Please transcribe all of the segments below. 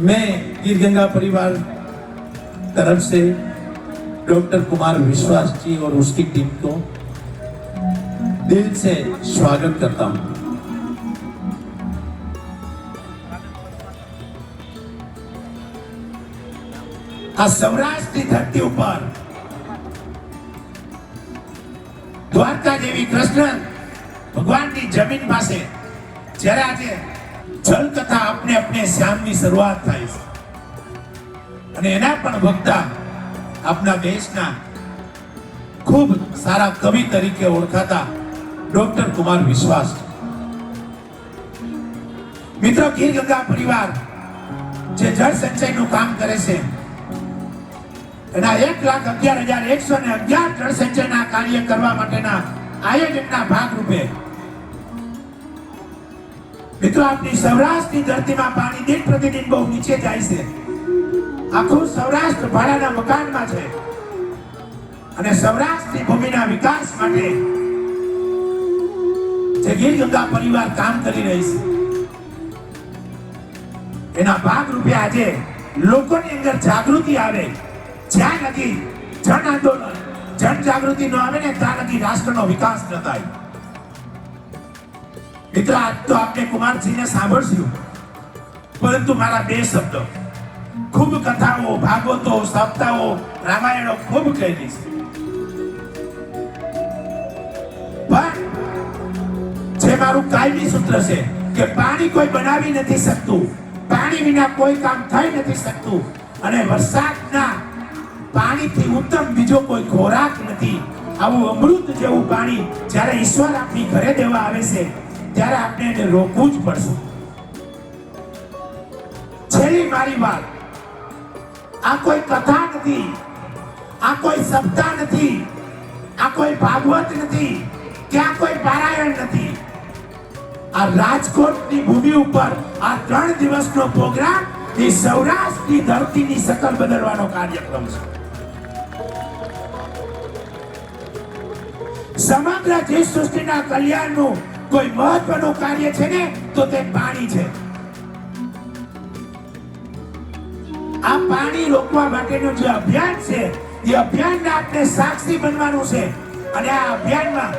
मैं गिर गंगा परिवार तरफ से डॉक्टर कुमार विश्वास जी और उसकी टीम को दिल से स्वागत करता हूं આ સૌરાષ્ટ્રની ધરતી ઉપર દ્વારકા જેવી કૃષ્ણ ભગવાનની જમીન પાસે જ્યારે આજે જલ કથા આપણે આપને શ્યામની શરૂઆત થાય છે. અને એના પણ વક્તા આપના દેશના ખૂબ સારા કવિ તરીકે ઓળખાતા ડોક્ટર કુમાર વિશ્વાસ. મિત્રો ખીર ગંગા પરિવાર જે જળ સંચયનું કામ કરે છે, એના એક લાખ અગિયાર હજાર એકસો ને અગિયાર જળ સંચયના કાર્ય કરવા માટેના આયોજનના ભાગરૂપે મિત્રો આપની સૌરાષ્ટ્રની ધરતીમાં પાણી દિન પ્રતિદિન બહુ નીચે જાય છે. આખું સૌરાષ્ટ્ર ભાડાના મકાનમાં છે. અને સૌરાષ્ટ્રની ભૂમિના વિકાસ માટે જે ગીર ગંગા પરિવાર કામ કરી રહી છે. એના ભાગરૂપે આજે લોકોની અંદર જાગૃતિ આવે. જ્યાં લગી જન આંદોલન જન જાગૃતિ ન આવે ને ત્યાં લગી રાષ્ટ્રનો વિકાસ ન થાય. મિત્ર આજ તો આપણે કુમારસિંહને સાંભળશું પરંતુ મારા બે શબ્દો, ખૂબ કથાઓ, ભાગવતો, સપ્તાહો, રામાયણો ખૂબ કહી છે. પણ જે મારું કાયમી સૂત્ર છે કે પાણી કોઈ બનાવી નથી શકતું, પાણી વિના કોઈ કામ થઈ નથી શકતું, અને વરસાદના પાણીથી ઉત્તમ બીજો કોઈ ખોરાક નથી, આવું અમૃત જેવું પાણી જ્યારે ઈશ્વર આપની ઘરે દેવા આવે છે ત્યારે આપણે એને રોકવું જ પડશે. છેલ્લી મારી વાત, આ કોઈ કથા નથી, આ કોઈ સપ્તાહ નથી, આ કોઈ ભાગવત નથી કે આ કોઈ પારાયણ નથી. આ રાજકોટની ભૂમિ ઉપર આ ત્રણ દિવસનો પ્રોગ્રામ એ સૌરાષ્ટ્રની ધરતીની શકલ બદલવાનો કાર્યક્રમ છે. સમગ્ર જીવ સૃષ્ટિના કલ્યાણનું કોઈ મહત્વનું કાર્ય છે ને, તો તે પાણી છે. આ પાણી રોકવા માટેનું જે અભિયાન છે, એ અભિયાનને આપણે સાક્ષી બનવાનું છે. અને આ અભિયાનમાં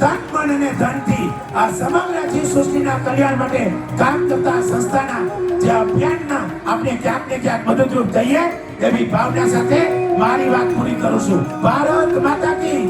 તન મન અને ધનથી આ સમગ્ર જીવ સૃષ્ટિના કલ્યાણ માટે કામ કરતા સંસ્થાના જે અભિયાનના આપણે ક્યાંક ને ક્યાંક મદદરૂપ થઈએ, એવી ભાવના સાથે મારી વાત પૂરી કરું છું. ભારત માતા કી